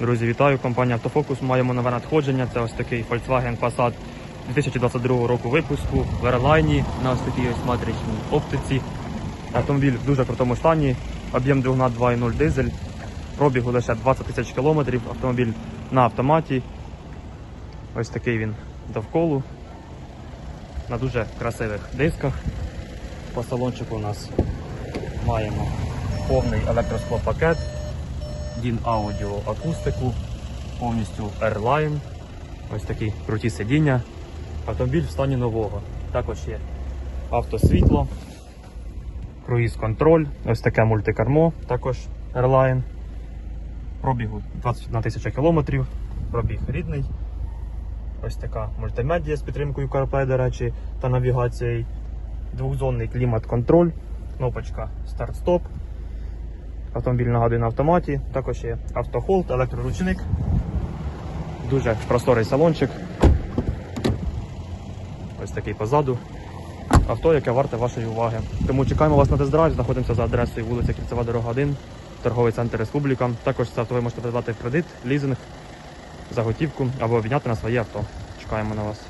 Друзі, вітаю! Компанія Автофокус. Маємо нове надходження. Це ось такий Volkswagen Passat 2022 року випуску в Airline на ось такій ось матричній оптиці. Автомобіль в дуже крутому стані. Об'єм двигуна 2.0 дизель. Пробігу лише 20 тисяч кілометрів. Автомобіль на автоматі. Ось такий він довколу. На дуже красивих дисках. По салончику у нас маємо повний електросклопакет. DIN аудіо акустику, повністю Airline. Ось такі круті сидіння. Автомобіль в стані нового. Також є автосвітло, круїз контроль, ось таке мультикармо, також Airline. Пробігу 21 тисяча кілометрів, пробіг рідний. Ось така мультимедія з підтримкою CarPlay, до речі, та навігацією. Двохзонний клімат-контроль, кнопочка старт-стоп. Автомобіль нагадує на автоматі, також є автохолд, електроручник. Дуже просторий салончик. Ось такий позаду. Авто, яке варте вашої уваги. Тому чекаємо вас на тест-драйв, знаходимося за адресою вулиця Кільцева Дорога 1, торговий центр Республіка. Також це авто ви можете придбати в кредит, лізинг, за готівку або обміняти на своє авто. Чекаємо на вас.